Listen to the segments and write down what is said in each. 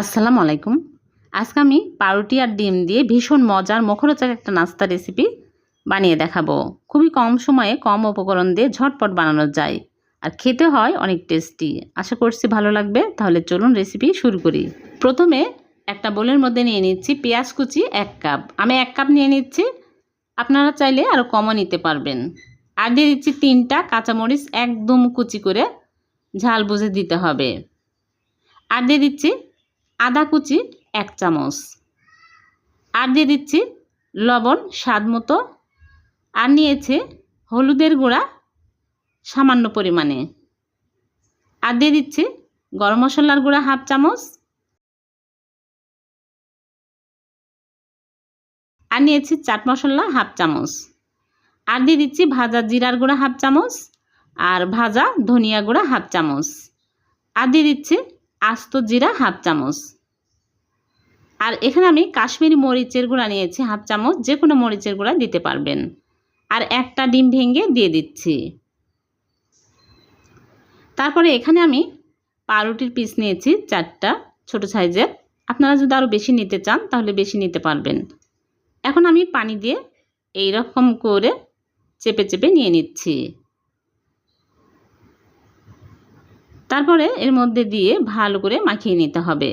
আসসালামু আলাইকুম। আজকে আমি পাউরুটি আর ডিম দিয়ে ভীষণ মজার মুখরোচক একটা নাস্তা রেসিপি বানিয়ে দেখাবো। খুবই কম সময়ে কম উপকরণ দিয়ে ঝটপট বানানো যায় আর খেতে হয় অনেক টেস্টি আশা করছি ভালো লাগবে, তাহলে চলুন রেসিপি শুরু করি। প্রথমে একটা বোলের মধ্যে নিয়ে নিচ্ছি পেঁয়াজ কুচি এক কাপ। আমি এক কাপ নিয়ে নিচ্ছি, আপনারা চাইলে আরও কমও নিতে পারবেন। আর দিয়ে দিচ্ছি তিনটা কাঁচামরিচ একদম কুচি করে, ঝাল বুঝে দিতে হবে। আর দিয়ে দিচ্ছি আদা কুচি এক চামচ। আর দিয়ে দিচ্ছি লবণ স্বাদ মতো। আর নিয়েছে হলুদের গুঁড়া সামান্য পরিমাণে। আর দিয়ে দিচ্ছি গরম মশলার গুঁড়া হাফ চামচ। আর নিয়েছি চাট মশলা হাফ চামচ। আর দিয়ে দিচ্ছি ভাজা জিরার গুঁড়া হাফ চামচ। আর ভাজা ধনিয়া গুঁড়া হাফ চামচ। আর দিয়ে দিচ্ছি আস্ত জিরা হাফ চামচ। আর এখানে আমি কাশ্মীরি মরিচের গুঁড়া নিয়েছি হাফ চামচ, যে কোনো মরিচের গুঁড়া দিতে পারবেন। আর একটা ডিম ভেঙে দিয়ে দিচ্ছি। তারপরে এখানে আমি পাউরুটির পিস নিয়েছি চারটা, ছোট সাইজের। আপনারা যদি আরও বেশি নিতে চান, তাহলে বেশি নিতে পারবেন। এখন আমি পানি দিয়ে এই রকম করে চেপে চেপে নিয়ে নিচ্ছি। তারপরে এর মধ্যে দিয়ে ভালো করে মাখিয়ে নিতে হবে।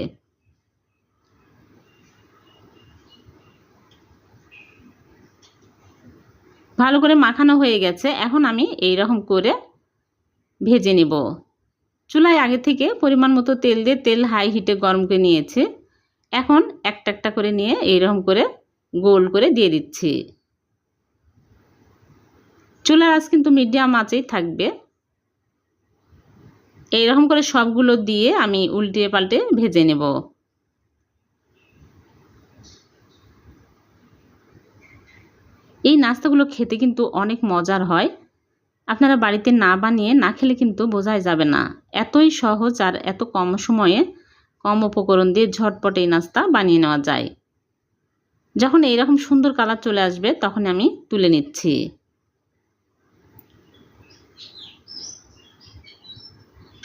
ভালো করে মাখানো হয়ে গেছে। এখন আমি এই রকম করে ভেজে নেব। চুলায় আগে থেকে পরিমাণ মতো তেল দিয়ে তেল হাই হিটে গরম করে নিয়েছি। এখন একটা একটা করে নিয়ে এইরকম করে গোল করে দিয়ে দিচ্ছি। চুলার আজ কিন্তু মিডিয়াম আঁচেই থাকবে। এইরকম করে সবগুলো দিয়ে আমি উল্টিয়ে পাল্টে ভেজে নেব। এই নাস্তাগুলো খেতে কিন্তু অনেক মজার হয়। আপনারা বাড়িতে না বানিয়ে না খেলে কিন্তু বোঝাই যাবে না। এতই সহজ আর এত কম সময়ে কম উপকরণ দিয়ে ঝটপট এই নাস্তা বানিয়ে নেওয়া যায়। যখন এইরকম সুন্দর কালার চলে আসবে তখন আমি তুলে নিচ্ছি।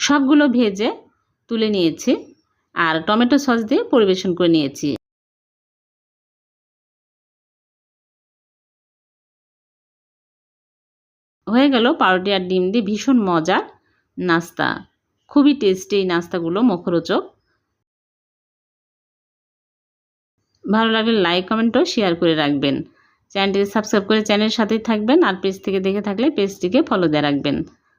সবগুলো ভেজে তুলে নিয়েছি আর টমেটো সস দিয়ে পরিবেশন করে নিয়েছি। হয়ে গেল পাউরুটি আর ডিম দিয়ে ভীষণ মজার নাস্তা। খুবই টেস্টি এই নাস্তাগুলো, মুখরোচক। ভালো লাগলে লাইক কমেন্টও শেয়ার করে রাখবেন। চ্যানেলটিকে সাবস্ক্রাইব করে চ্যানেলের সাথেই থাকবেন আর পেজ থেকে দেখে থাকলে পেজটিকে ফলো দিয়ে রাখবেন।